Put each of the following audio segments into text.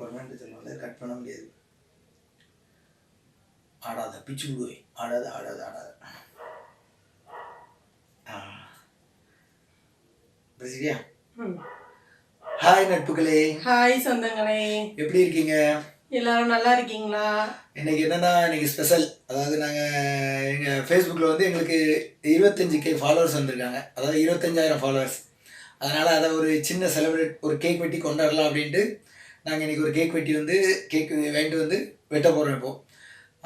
Permanent சொல்லுவாங்க cut பண்ண முடியாது. ஆடாத பிச்சு விடுவே ஆடாத ஆடாத ஆடாத. பேசுறியா. ஹாய் நட்புகளே. ஹாய் சொந்தங்களே. எப்படி இருக்கீங்க? எல்லாரும் நல்லா இருக்கீங்களா? இன்னைக்கு என்னன்னா இன்னைக்கு ஸ்பெஷல் அதாவது நாங்கள் எங்கள் ஃபேஸ்புக்கில் வந்து எங்களுக்கு இருபத்தஞ்சு கே ஃபாலோவர்ஸ் வந்திருக்காங்க. அதாவது இருபத்தஞ்சாயிரம் ஃபாலோவர்ஸ் அதனால் அதை ஒரு சின்ன செலிப்ரேட் ஒரு கேக் வெட்டி கொண்டாடலாம் அப்படின்ட்டு நாங்கள் இன்றைக்கி ஒரு கேக் வெட்டி வந்து கேக் வாங்கிட்டு வந்து வெட்ட போகிறோம் இப்போ.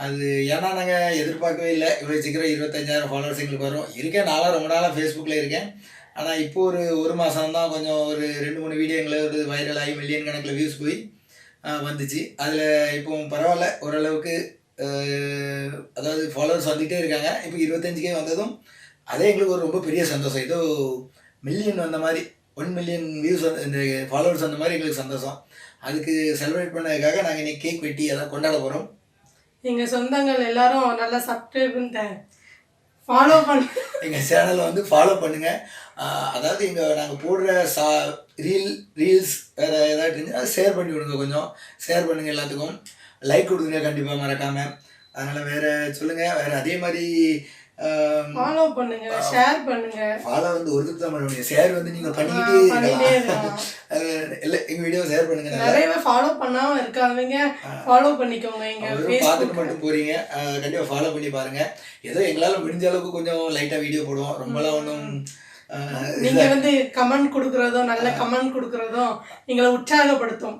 அது ஏன்னா நாங்கள் எதிர்பார்க்கவே இல்லை. இவ்வளோ சீக்கிரம் இருபத்தஞ்சாயிரம் ஃபாலோவர்ஸ் எங்களுக்கு வரும். இருக்கேன் நாளாக ரொம்ப நாளாக ஃபேஸ்புக்கில் இருக்கேன். ஆனால் இப்போ ஒரு ஒரு மாதம் தான் கொஞ்சம் ஒரு ரெண்டு மூணு வீடியோ ஒரு வைரல் ஆகி மில்லியன் கணக்கில் வியூஸ் போய் வந்துச்சு. அதில் இப்போ பரவாயில்ல. ஓரளவுக்கு அதாவது ஃபாலோவர்ஸ் வந்துகிட்டே இருக்காங்க. இப்போ இருபத்தஞ்சுக்கே வந்ததும் அதே எங்களுக்கு ஒரு ரொம்ப பெரிய சந்தோஷம். ஏதோ மில்லியன் வந்த மாதிரி ஒன் மில்லியன் வியூஸ் வந்து இந்த ஃபாலோவர்ஸ் வந்த மாதிரி எங்களுக்கு சந்தோஷம். அதுக்கு செலிப்ரேட் பண்ணதுக்காக நாங்கள் இன்னைக்கு கேக் வெட்டி அதை கொண்டாட போகிறோம் எங்க சொந்தங்கள் எல்லாரும் நல்லா சப்ஸ்கிரைப் ஃபாலோ பண்ண. எங்கள் சேனலை வந்து ஃபாலோ பண்ணுங்கள் அதாவது இங்கே நாங்கள் போடுற சா ரீல் ரீல்ஸ் வேறு ஏதாட்டு இருந்துச்சு அதை ஷேர் பண்ணி விடுங்க கொஞ்சம். ஷேர் பண்ணுங்கள் எல்லாத்துக்கும். லைக் கொடுங்க கண்டிப்பாக மறக்காமல் அதனால் வேறு சொல்லுங்கள் வேறு அதே மாதிரி ஃபாலோ பண்ணுங்க ஷேர் பண்ணுங்க. ஃபாலோ வந்து ஒருத்தர் தான் பண்ண முடியும் ஷேர் வந்து நீங்கள் பண்ணிக்கிட்டே பண்ணிட்டே இல்லை வீடியோ ஷேர் பண்ணுங்கள் நல்லா. நிறைய ஃபாலோ பண்ணாம இருக்காதவங்க ஃபாலோ பண்ணிக்கோங்க எங்க பார்த்துட்டு மட்டும் போறீங்க. கண்டிப்பா ஃபாலோ பண்ணி பாருங்க. ஏதோ எங்களால முடிஞ்ச அளவுக்கு கொஞ்சம் லைட்டா வீடியோ போடுவோம். ரொம்பலாம் ஒன்றும் நீங்க வந்து கமெண்ட் கொடுக்கறதும் நல்ல கமெண்ட் கொடுக்கறதும் எங்களை உற்சாகப்படுத்தும்.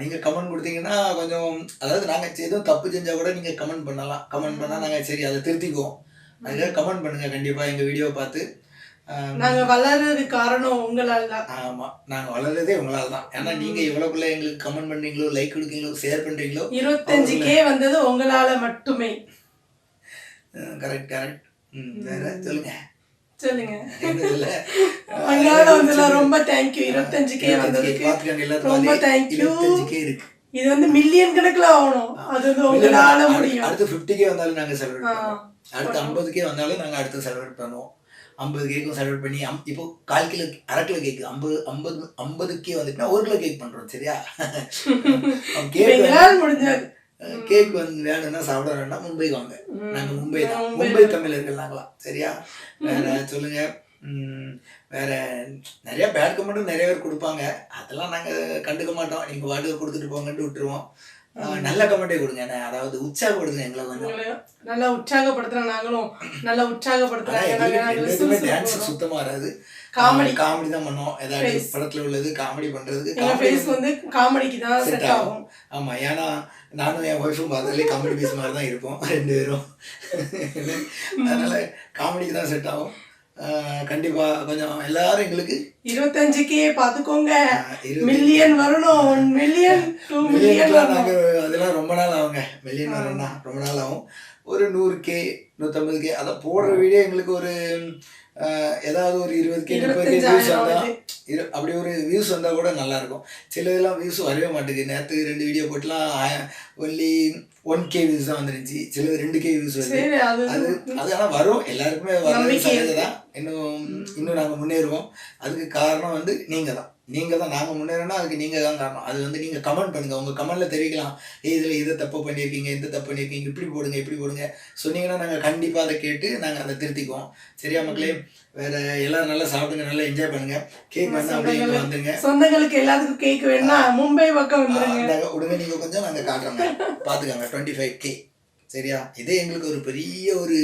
நீங்க கமெண்ட் கொடுத்தீங்கன்னா கொஞ்சம் அதாவது நாங்க எதுவும் தப்பு செஞ்சா கூட நீங்க கமெண்ட் பண்ணலாம். கமெண்ட் பண்ணா நாங்க சரி அதை திருத்திக்குவோம். அதுக்காக கமெண்ட் பண்ணுங்க கண்டிப்பா எங்க வீடியோ பார்த்து. நாங்க வளர்றதுக்கு காரணம் உங்களால தான். ஆமா நாங்க வளர்றதே உங்களால தான். ஏன்னா நீங்க எவ்வளவுக்குள்ள எங்களுக்கு கமெண்ட் பண்றீங்களோ லைக் கொடுக்கீங்களோ ஷேர் பண்றீங்களோ இருபத்தஞ்சு கே வந்தது உங்களால மட்டுமே. கரெக்ட் கரெக்ட் வேற சொல்லுங்க. சொல்லுங்க. உங்களால வந்ததுல ரொம்ப தேங்க்யூ இருபத்தஞ்சு கே வந்ததுக்கு ரொம்ப வந்து தேங்க்யூ 25K இருக்கு. இது வந்து மில்லியன் கணக்குல ஆகணும். அது வந்து உங்களால அடுத்து- முடியும். அடுத்து 50K வந்தாலும் நாங்க செலிப்ரேட். பண்ணுவோம். அடுத்து 50K வந்தாலும் நாங்க அடுத்து செலிப்ரேட் பண்ணுவோம். 50 கேக்கும் செலிப்ரேட் பண்ணி அம்- இப்போ கால் கிலோ அரை கிலோ கேக் ஐம்பது ஐம்பது ஐம்பதுக்கே வந்துட்டுனா ஒரு கிலோ கேக் பண்றோம் சரியா? கேக் முடிஞ்சது. கேக் வந்து வேணும்னா சாப்பிட வேண்டாம் மும்பைக்கு வாங்க. நாங்க மும்பை தான். மும்பை தமிழர்கள் நாங்களாம் சரியா? வேற சொல்லுங்க. வேற நிறைய பேட் கமெண்ட்டும் நிறைய பேர் கொடுப்பாங்க. அதெல்லாம் நாங்க கண்டுக்க மாட்டோம். நீங்க வாட்டுக்கு கொடுத்துட்டு போங்கன்ட்டு விட்டுருவோம். நல்ல கமெண்டே கொடுங்க. அதாவது உற்சாகப்படுத்துங்க எங்களை கொஞ்சம். நல்லா உற்சாகப்படுத்துற நாங்களும் நல்லா உற்சாகப்படுத்துறாங்க டான்ஸ். சுத்தமா வராது. காமெடி. காமெடி தான் பண்ணோம் ஏதாவது. படத்துல உள்ளது காமெடி பண்றதுக்கு ஃபேஸ் வந்து காமெடிக்கு தான் செட் ஆகும். ஆமா ஏன்னா நானும் என் ஒய்ஃபும் பார்த்தாலே காமெடி பீஸ் மாதிரி தான் இருப்போம். ரெண்டு பேரும். அதனால காமெடிக்கு தான் செட் ஆகும். ஆஹ் கண்டிப்பா கொஞ்சம் எல்லாரும் எங்களுக்கு இருபத்தஞ்சு கே பாத்துக்கோங்க. ஆஹ் இருபது மில்லியன் வரணும். ஒன் மில்லியன் டூ மில்லியன் மில்லியன்லாம் நாங்கள் அதெல்லாம் ரொம்ப நாள் ஆகுங்க. மில்லியன் வரணும்னா ரொம்ப நாள் ஆகும். ஒரு நூறு கே நூற்றம்பது கே அதை போடுற வீடியோ எங்களுக்கு ஒரு ஏதாவது ஒரு இருபது கே முப்பது கே வியூஸ் வந்தால். இரு அப்படி ஒரு வியூஸ் வந்தால் கூட நல்லா இருக்கும் சில இதெல்லாம் வியூஸ் வரவே மாட்டேங்குது நேற்று ரெண்டு வீடியோ போட்டுலாம் ஒன்லி ஒன் கே வியூஸ் தான் வந்துருந்துச்சு. சிலது ரெண்டு கே வியூஸ் வருது. அது அது ஆனால் வரும். எல்லாருக்குமே வர நம்பிக்கை. சகஜ தான் இன்னும் இன்னும் நாங்கள் முன்னேறுவோம். அதுக்கு காரணம் வந்து நீங்கள் தான் நீங்கள் தான் நாங்கள் முன்னேறோம்னா அதுக்கு நீங்கள் தான் காரணம். அது வந்து நீங்கள் கமெண்ட் பண்ணுங்கள் உங்கள் கமெண்ட்டில் தெரிவிக்கலாம். இதில் இதை தப்பு பண்ணியிருக்கீங்க இந்த தப்பு பண்ணியிருக்கீங்க இப்படி போடுங்க இப்படி போடுங்க. சொன்னீங்கன்னா நாங்கள் கண்டிப்பாக அதை கேட்டு நாங்கள் அதை திருத்திக்குவோம். சரியா மக்களே? வேற எல்லாரும் நல்லா சாப்பிடுங்க நல்லா என்ஜாய் பண்ணுங்க. கேக் வந்து அப்படியே வந்துருங்க. சொந்தங்களுக்கு எல்லாத்துக்கும் கேக் வேணும்னா மும்பை பக்கம் நாங்கள் விடுங்க நீங்கள் கொஞ்சம் நாங்கள் காட்டுறோங்க. பார்த்துக்கோங்க டுவெண்ட்டி ஃபைவ் கே சரியா? இதே எங்களுக்கு ஒரு பெரிய ஒரு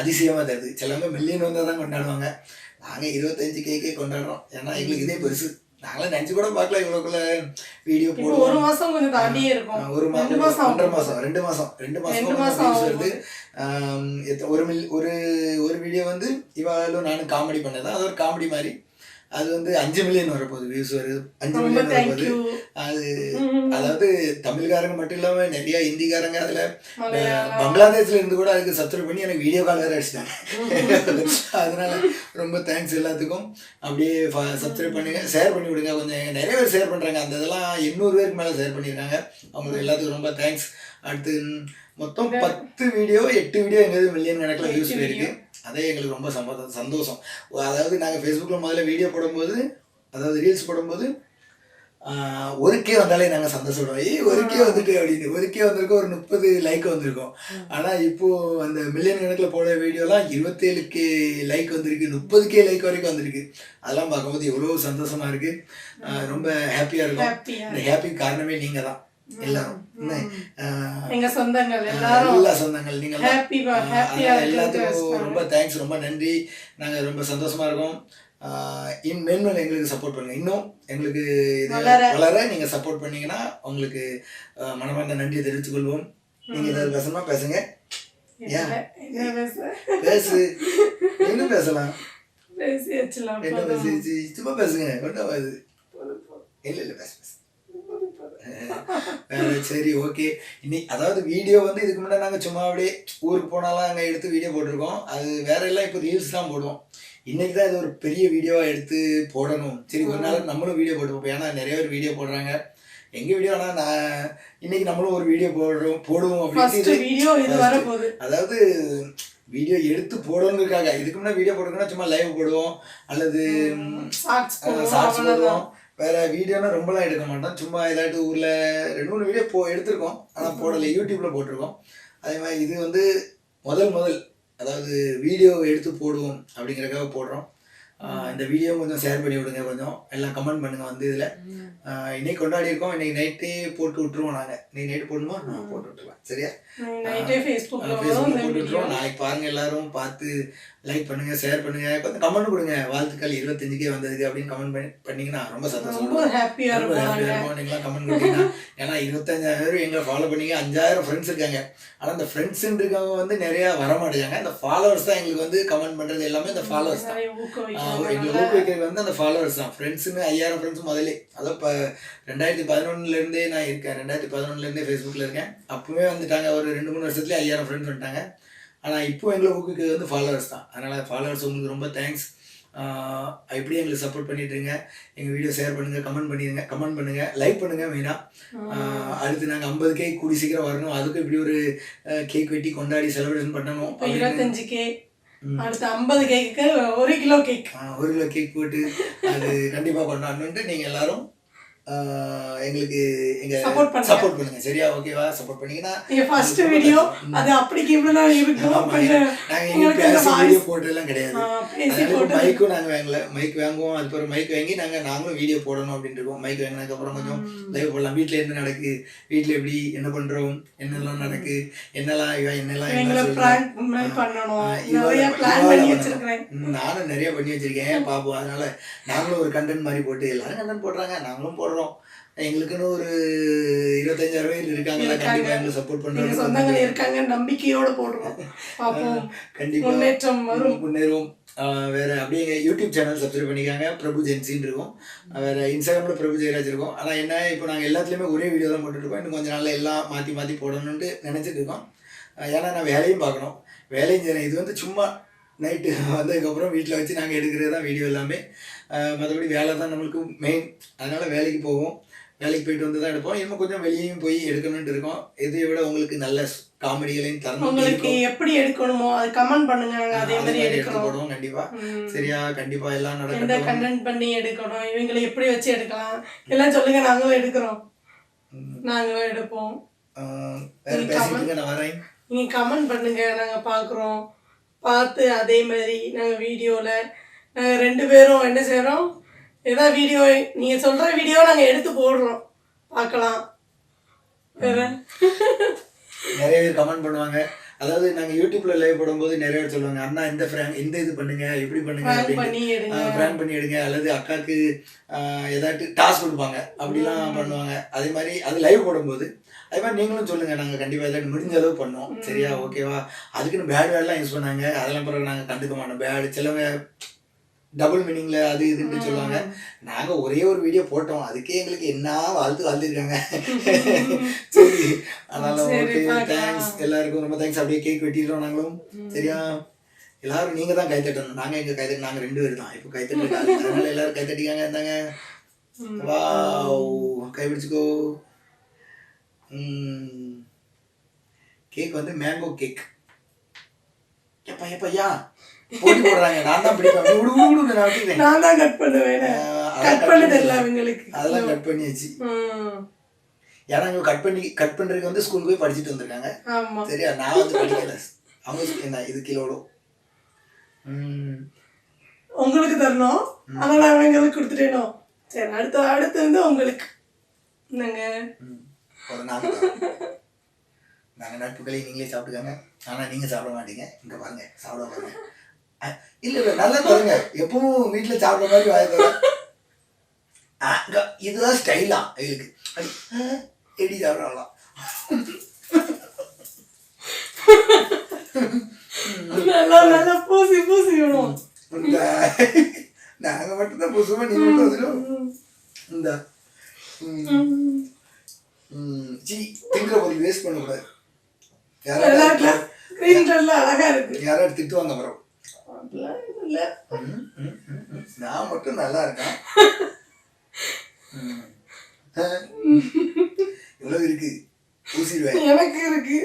அதிசயமாக தருது. சிலவங்க மில்லியன் வந்தால் தான் கொண்டாடுவாங்க. நாங்கள் இருபத்தஞ்சு கேக்கே கொண்டாடுறோம். ஏன்னா எங்களுக்கு இதே பெருசு. நாங்களாம் நினச்சி கூட பார்க்கல இவ்வளோக்குள்ள வீடியோ இப்போ ஒரு போடுவோம் மாசம் கொஞ்சம் தாண்டியே இருக்கும் ஒரு ரெண்டு மாதம் மாசம் ஒன்றரை. மாதம் ரெண்டு மாதம் ரெண்டு ரெண்டு மாதம் மாசம் வியூஸ் ஆகும். வருது ஒரு மில் ஒரு ஒரு வீடியோ வந்து இவாளும் நானும் காமெடி பண்ணது? அது ஒரு காமெடி மாதிரி. அது வந்து அஞ்சு மில்லியன் வரப்போகுது வியூஸ் வருது அஞ்சு மில்லியன் வரப்போகுது. அது அதாவது தமிழ்காரங்க மட்டும் இல்லாம நிறைய ஹிந்திக்காரங்க அதுல. பங்களாதேஷ்ல இருந்து கூட அதுக்கு சப்ஸ்கிரைப் பண்ணி எனக்கு வீடியோ கால் வேற அடிச்சிட்டாங்க. அதனால ரொம்ப தேங்க்ஸ் எல்லாத்துக்கும். அப்படியே சப்ஸ்கிரைப் பண்ணுங்க. ஷேர் பண்ணி விடுங்க. கொஞ்சம் நிறைய பேர் ஷேர் பண்றாங்க. அந்த இதெல்லாம் எண்ணூறு பேருக்கு மேல ஷேர் பண்ணியிருக்காங்க அவங்களுக்கு எல்லாத்துக்கும் ரொம்ப தேங்க்ஸ் அடுத்து மொத்தம் பத்து வீடியோ எட்டு வீடியோ எங்களுக்கு மில்லியன் கணக்கில் வியூஸ் போயிருக்கு. அதே எங்களுக்கு ரொம்ப சம்பந்தம் சந்தோஷம். அதாவது நாங்கள் ஃபேஸ்புக்கில் முதல்ல வீடியோ போடும்போது அதாவது ரீல்ஸ் போடும்போது ஆஹ் ஒரு கே வந்தாலே நாங்கள் சந்தோஷப்படுவோம். ஏய் ஒரு கே வந்துட்டு அப்படின்னு. ஒரு கே வந்திருக்கோம் ஒரு முப்பது லைக் வந்திருக்கோம். ஆனால் இப்போ அந்த மில்லியன் கணக்கில் போட வீடியோலாம் இருபத்தேழு கே லைக் வந்திருக்கு முப்பது கே லைக் வரைக்கும் வந்திருக்கு. அதெல்லாம் பார்க்கும்போது எவ்வளோ சந்தோஷமா இருக்கு. ஆஹ் ரொம்ப ஹாப்பியாக இருக்கும். இந்த ஹாப்பி காரணமே நீங்கள் தான் எல்லாரும். எங்க சொந்தங்கள் எல்லாரும் எல்லா சொந்தங்கள் அதனால எல்லாத்துக்கும் ரொம்ப தேங்க்ஸ் ரொம்ப நன்றி. நாங்கள் ரொம்ப சந்தோஷமா இருக்கோம். மேன்மேல் எங்களுக்கு சப்போர்ட் பண்ணுங்க. இன்னும் எங்களுக்கு இது வளர. நீங்கள் சப்போர்ட் பண்ணீங்கன்னா உங்களுக்கு மனமார்ந்த நன்றியை தெரிவித்துக் கொள்வோம். நீங்கள் ஏதாவது பேசணுமா? பேசுங்க. என்ன என்ன பேச? இன்னும் பேசலாம்? என்ன. பேசு சும்மா பேசுங்க. ஒன்றும் இல்லை இல்லை பேசு பேசு. சரி ஓகே இன்னி அதாவது வீடியோ வந்து இதுக்கு முன்னாடி நாங்கள் சும்மா அப்படியே ஊருக்கு போனாலும் அங்கே எடுத்து வீடியோ போட்டிருக்கோம். அது வேற எல்லாம் இப்போ ரீல்ஸ் தான் போடுவோம். இன்னைக்கு தான் இது ஒரு பெரிய வீடியோவாக எடுத்து போடணும். சரி ஒரு நாள் நம்மளும் வீடியோ போட்டுப்போம். ஏன்னா நிறைய பேர் வீடியோ போடுறாங்க. எங்கள் வீடியோ ஆனால் நான் இன்னைக்கு நம்மளும் ஒரு வீடியோ போடுறோம் போடுவோம் அப்படின்னு அதாவது வீடியோ எடுத்து போடணுங்கிறதுக்காக. இதுக்கு முன்னாடி வீடியோ போடுறதுன்னா சும்மா லைவ் போடுவோம். அல்லது ஷார்ட்ஸ் போடுவோம் வேற வீடியோனா ரொம்பலாம் எடுக்க மாட்டோம். சும்மா ஏதாட்டு ஊரில் ரெண்டு மூணு வீடியோ போ எடுத்திருக்கோம். ஆனால் போடலை. யூடியூப்பில் போட்டிருக்கோம். அதே மாதிரி இது வந்து முதல் முதல் அதாவது வீடியோ எடுத்து போடுவோம் அப்படிங்கறதுக்காக போடுறோம். இந்த வீடியோ கொஞ்சம் ஷேர் பண்ணி விடுங்க கொஞ்சம். எல்லாம் கமெண்ட் பண்ணுங்க வந்து இதுல. இன்னைக்கு கொண்டாடி இருக்கோம். இன்னைக்கு நைட்டே போட்டு விட்டுருவோம் நாங்க. இன்னைக்கு நைட்டு போடணுமா? நான் போட்டு விட்டுருவேன். சரியா? இந்த போட்டு விட்டுருவோம். நாளைக்கு பாருங்க எல்லாரும். பார்த்து லைக் பண்ணுங்க ஷேர் பண்ணுங்க. கொஞ்சம் கமெண்ட் கொடுங்க. வாழ்த்துக்கள் இருபத்தஞ்சுக்கே வந்ததுக்கு அப்படின்னு கமெண்ட் பண்ணி பண்ணீங்கன்னா ரொம்ப சந்தோஷம். ரொம்ப ஹாப்பியா ரொம்ப இருக்கும். நீங்களாம் comment கொடுத்தீங்கன்னா, ஏன்னா இருபத்தஞ்சாயிரம் பேர் எங்களை ஃபாலோ பண்ணீங்க. அஞ்சாயிரம் ஃப்ரெண்ட்ஸ் இருக்காங்க. ஆனா அந்த ஃப்ரெண்ட்ஸ் இருக்கவங்க வந்து நிறைய வர மாட்டேங்காங்க அந்த ஃபாலோவர்ஸ் தான் எங்களுக்கு வந்து கமெண்ட் பண்றது எல்லாமே இந்த ஃபாலோவர்ஸ் தான். நிறைய ஆஹ் ஊக்குவிக்கிறாங்க எங்களை நல்லா. ஊக்குவிக்கிறது வந்து அந்த ஃபாலோவர்ஸ் தான். ஃப்ரெண்ட்ஸுன்னு ஐயாயிரம் ஃப்ரெண்ட்ஸ் முதல்ல அதாவது இப்போ ரெண்டாயிரத்தி பதினொன்னுல இருந்தே நான் இருக்கேன். ரெண்டாயிரத்தி பதினொன்னுல இருந்தே ஃபேஸ்புக்கில் இருக்கேன். அப்பவே வந்துட்டாங்க. ஒரு ரெண்டு மூணு வருஷத்துலேயே ஐயாயிரம் ஃப்ரெண்ட்ஸ் வந்துட்டாங்க. ஆனால் இப்போ எங்களை ஊக்குவிக்கிறது வந்து ஃபாலோவர்ஸ் தான். அதனால் ஃபாலோவர்ஸ் உங்களுக்கு ரொம்ப தேங்க்ஸ் இப்படியே எங்களுக்கு சப்போர்ட் பண்ணிட்டு இருங்க எங்கள் வீடியோ ஷேர் பண்ணுங்க கமெண்ட் பண்ணிடுங்க கமெண்ட் பண்ணுங்க. லைக் பண்ணுங்க மெயினாக அடுத்து நாங்கள் ஐம்பது கேக் கூடி சீக்கிரம் வரணும். அதுக்கு இப்படி ஒரு கேக் வெட்டி கொண்டாடி செலிப்ரேஷன் பண்ணணும் இருபத்தஞ்சு கேக் அடுத்து ஐம்பது கேக்கு ஒரு கிலோ கேக் ஒரு கிலோ கேக் போட்டு அது கண்டிப்பாக கொண்டாடணுன்ட்டு நீங்கள் எல்லாரும் எங்களுக்கு எங்க பண்ணுங்க. சப்போர்ட் பண்ணுங்க. சரியா ஓகேவா? சப்போர்ட் பண்ணீங்கன்னா ஃபர்ஸ்ட் வீடியோ அது அப்படிக்கு இப்படிதான் இருக்கும். ஆமா, கொஞ்சம் நாங்க வீடியோ போட்டதெல்லாம் கிடையாது. மைக்கும் நாங்க வாங்கல. மைக் வாங்குவோம். அதுக்கப்புறம் மைக் வாங்கி நாங்க நாங்களும் வீடியோ போடணும் அப்படின்ட்டு இருக்கோம். மைக் வாங்கினதுக்கு அப்புறம் கொஞ்சம் லைவ் போடலாம். வீட்ல என்ன நடக்கு? வீட்ல எப்படி? என்ன பண்றோம்? என்னெல்லாம் நடக்கு? என்னெல்லாம் என்னெல்லாம் நானும் நிறைய பண்ணி வச்சிருக்கேன். பாப்போம் அதனால நாங்களும் ஒரு கண்டென்ட் மாதிரி போட்டு எல்லாரும் கண்டென்ட் போடுறாங்க. நாங்களும் போடுறோம். எங்களுக்குன்னு ஒரு இருபத்தஞ்சாயிரம் பேர் இருக்காங்க. கண்டிப்பா எங்களுக்கு சப்போர்ட் எங்க பண்றாங்க சொந்தங்கள் இருக்காங்க நம்பிக்கையோட போடுறோம். கண்டிப்பா. முன்னேற்றம் வரும். முன்னேறுவோம். வேற அப்படியே யூடியூப் சேனல் சப்ஸ்கிரைப் பண்ணிக்காங்க. பிரபு ஜென்சின்னு இருக்கும். வேற இன்ஸ்டாகிராம்ல பிரபு ஜெயராஜ் இருக்கும். ஆனா என்ன இப்போ நாங்க எல்லாத்துலயுமே ஒரே வீடியோ தான் போட்டுட்டு இருக்கோம் இன்னும் கொஞ்ச நாள்ல எல்லாம் மாத்தி மாத்தி போடணும்னு நினைச்சிட்டு இருக்கோம் ஏன்னா நான் வேலையும் பார்க்கணும். வேலையும் செய்யணும் இது வந்து சும்மா நைட்டு வந்ததுக்கப்புறம் வீட்டில் வச்சு நாங்கள் எடுக்கிறது தான் வீடியோ எல்லாமே. மற்றபடி வேலை தான் நம்மளுக்கு மெயின் அதனால வேலைக்கு போவோம். வேலைக்கு போயிட்டு வந்து தான் எடுப்போம். இன்னும் கொஞ்சம் வெளியேயும் போய் எடுக்கணும்னு இருக்கோம். இதை விட உங்களுக்கு நல்ல காமெடிகளையும் தரணும். உங்களுக்கு எப்படி எடுக்கணுமோ அது கமெண்ட் பண்ணுங்க. நாங்க அதே மாதிரி எடுத்து எடுக்கிறோம். போடுவோம் கண்டிப்பா. ம். சரியா கண்டிப்பா எல்லாம் எந்த நடக்கட்டும். கண்டென்ட் பண்ணி எடுக்கணும்? இவங்களை எப்படி வச்சு எடுக்கலாம்? எல்லாம் சொல்லுங்க நாங்களும் எடுக்கிறோம். நாங்களும் எடுப்போம். வேற நீ பேசிட்டு comment- இருங்க, நான் வரேன். நீங்க கமெண்ட் பண்ணுங்க. நாங்க பாக்குறோம் பார்த்து அதே மாதிரி நாங்க வீடியோல நாங்க ரெண்டு பேரும் என்ன செய்றோம் ஏதாவது வீடியோ நீங்க சொல்ற வீடியோ நாங்க எடுத்து போடுறோம். பார்க்கலாம். வேற? நிறைய பேர் கமெண்ட் பண்ணுவாங்க. அதாவது நாங்க யூடியூப்ல லைவ் போடும்போது நிறைய பேர் சொல்லுவாங்க அண்ணா இந்த ஃப்ராங்க் இந்த இது பண்ணுங்க இப்படி பண்ணுங்க அப்படின்னு. பண்ணி எடுங்க. பிராண்ட் பண்ணி எடுங்க. அல்லது அக்காக்கு ஆஹ் ஏதாட்டு டாஸ்க் கொடுப்பாங்க. அப்படிலாம் பண்ணுவாங்க. அதே மாதிரி அது லைவ் போடும்போது அதே மாதிரி நீங்களும் சொல்லுங்க நாங்க கண்டிப்பா ஏதாட்டு முடிஞ்ச அளவு பண்ணுவோம் சரியா ஓகேவா? அதுக்குன்னு பேட் வேர்ட்லாம் யூஸ் பண்ணாங்க. அதெல்லாம் பிறகு நாங்க கண்டுக்க மாட்டோம். பேட் சிலவங்க டபுள் மீனிங்ல அது இதுன்னு சொல்லுவாங்க. நாங்க ஒரே ஒரு வீடியோ போட்டோம். அதுக்கே எங்களுக்கு என்ன வாழ்த்து வாழ்த்துருக்காங்க. சரி அதனால ஓகே. தேங்க்ஸ் எல்லாருக்கும் ரொம்ப தேங்க்ஸ் அப்படியே கேக் வெட்டிடுறோம் நாங்களும். சரியா? எல்லாரும் நீங்க தான் கை தட்டணும் நாங்க எங்க கை தட்டு நாங்க ரெண்டு பேரும் தான். இப்போ கை தட்டு எல்லாரும் கை தட்டிக்காங்க இருந்தாங்க வாவ் கை பிடிச்சுக்கோ. கேக் வந்து மேங்கோ கேக் எப்பா எப்பா யா? போட்டி போடுறாங்க. நான் தான் பிடிப்பேன். விடு விடு விடு நான் வெட்டிக்கிறேன் நான் தான் கட் பண்ணுவேன். கட் பண்ண தெரியல அவங்களுக்கு அதெல்லாம் கட் பண்ணியாச்சு. ஏன்னா இவங்க கட் பண்ணி கட் பண்றதுக்கு வந்து ஸ்கூலுக்கு போய் படிச்சுட்டு வந்திருக்காங்க. ஆமா. சரியா? நான் வந்து படிக்கல. அவங்க என்ன இது கிலோடும் ம். உங்களுக்கு தரணும். நான் அவங்களுக்கு கொடுத்துட்டேனோ? சரி அடுத்து அடுத்து வந்து உங்களுக்கு. என்னங்க. ஒரு நாங்க தான். நாங்க நட்புகளை நீங்களே சாப்பிட்டுக்காங்க. ஆனா நீங்க சாப்பிட மாட்டீங்க. இங்க பாருங்க சாப்பிட பாருங்க. இல்ல இல்ல நல்லா பாருங்க. எப்பவும் வீட்டுல சாப்பிட மாதிரி வாய்ப்பு இதுதான் ஸ்டைலா எங்களுக்கு எப்படி சாப்பிடலாம். பூசி பூசி விடும் இந்த நாங்க மட்டும் தான் புதுசுமா நீங்க மட்டும் இந்த சி திங்கிற பொருள் வேஸ்ட் பண்ணக்கூடாது யாராவது அழகா இருக்கு. யாராவது திட்டுவாங்க அப்புறம். நான் மட்டும் நல்லா இருக்கேன். இவ்வளவு இருக்கு? ஊசிடுவேன். எனக்கு இருக்கு.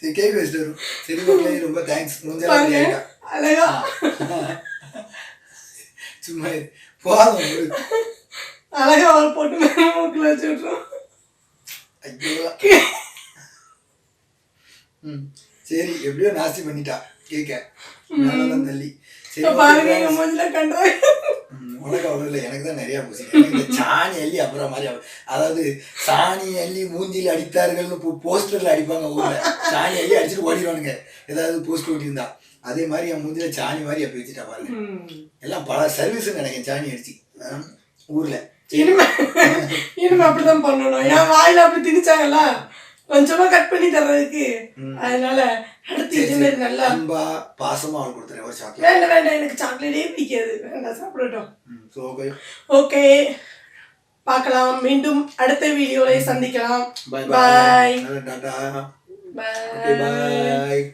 சரி கேக் வச்சுட்டு வரும். சரி ரொம்ப தேங்க்ஸ் முடிஞ்சா அழகா சும்மா இரு. போதும் விடு. அழகா அவள் போட்டு மேல மூக்குல வச்சு விட்டுரும் ஐயோ ம் சரி எப்படியோ நாஸ்தி பண்ணிட்டா கேட்க மேலதான் தள்ளி உனக்கு அவ்வளோ இல்லை எனக்கு தான் நிறையா பூசி எனக்கு இந்த சாணி அள்ளி அப்புறம் மாதிரி அதாவது சாணி அள்ளி மூஞ்சியில் அடித்தார்கள்னு போஸ்டரில் அடிப்பாங்க ஊரில் சாணி அள்ளி அடிச்சுட்டு ஓடிடுவானுங்க ஏதாவது போஸ்டர் ஓட்டியிருந்தா அதே மாதிரி என் மூஞ்சில சாணி மாதிரி அப்படி வச்சுட்டா பாருங்க எல்லாம் பல சர்வீஸ் நினைக்கிறேன் சாணி அடிச்சு ஊர்ல இனிமே இனிமே அப்படிதான் பண்ணணும் என் வாயில அப்படி திணிச்சாங்கல்ல கொஞ்சமா கட் பண்ணி தர்றதுக்கு. அதனால அடுத்து இதே மாதிரி நல்லா அன்பா பாசமா அவள் கொடுத்துறேன் ஒரு சாக்லேட் வேண்டாம் வேண்டாம் எனக்கு சாக்லேட்டே பிடிக்காது. வேண்டாம் சாப்பிடட்டும். ஓகே ஓகே பார்க்கலாம். மீண்டும் அடுத்த வீடியோவில் சந்திக்கலாம். பாய் பாய் பாய்